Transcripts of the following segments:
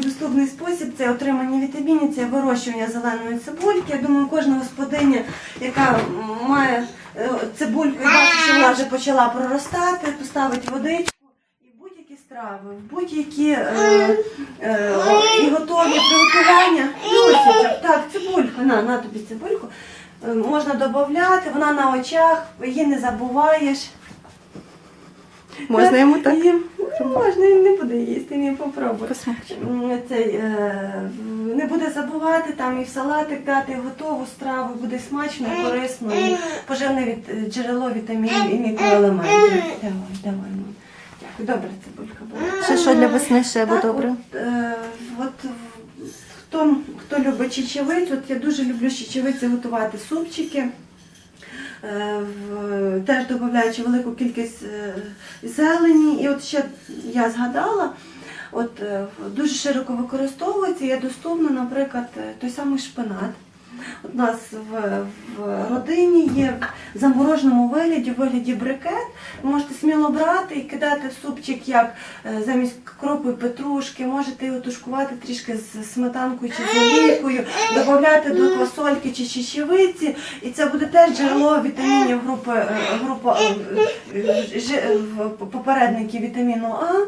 Доступний спосіб це отримання вітамінів, це вирощування зеленої цибульки. Я думаю, кожна господиня, яка має е, цибульку і бачить, що вона вже почала проростати, поставить водичку і будь-які страви, будь-які е, е, і готові приготування. Так, цибульку, на, на тобі цибульку. Можна додати, вона на очах, її не забуваєш. Можна йому так? Можна, він не буде їсти, він попробує. Цей, е, не буде забувати там і в салатик дати, і готову страву, буде смачно і корисно, і поживне від, е, джерело вітамінів і мікроелементів. Давай, давай, мам. Дякую, добре, цибулька була. Ще що для весни ще буде Так, добре? От, е, от хто, хто любить чечевицю, от я дуже люблю з чечевиці готувати супчики. Е, в- Теж додаючи велику кількість е, зелені. І от ще я згадала, от е, дуже широко використовується, є доступно, наприклад, той самий шпинат. У нас в, в родині є замороженому вигляді, в вигляді брикет. Можете сміло брати і кидати в супчик як е, замість кропу і петрушки, можете його тушкувати трішки з сметанкою чи з олійкою, додати до квасольки чи чечевиці, і це буде теж джерело вітамінів групи, е, група, е, попередників вітаміну А,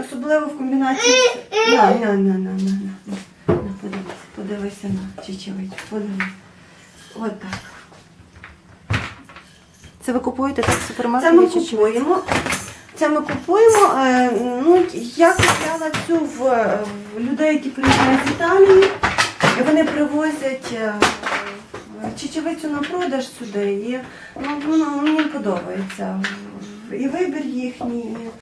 особливо в комбінації. На, на, на, на, на. На, подивися на чечевицю, подивись. От так. Це ви купуєте так в Це ми чи купуємо. Це ми купуємо. е, Ну, я купляла цю в, в людей, які приїжджають з Італії. І вони привозять е, чечевицю на продаж сюди. І ну, воно мені подобається. І вибір їхній. і-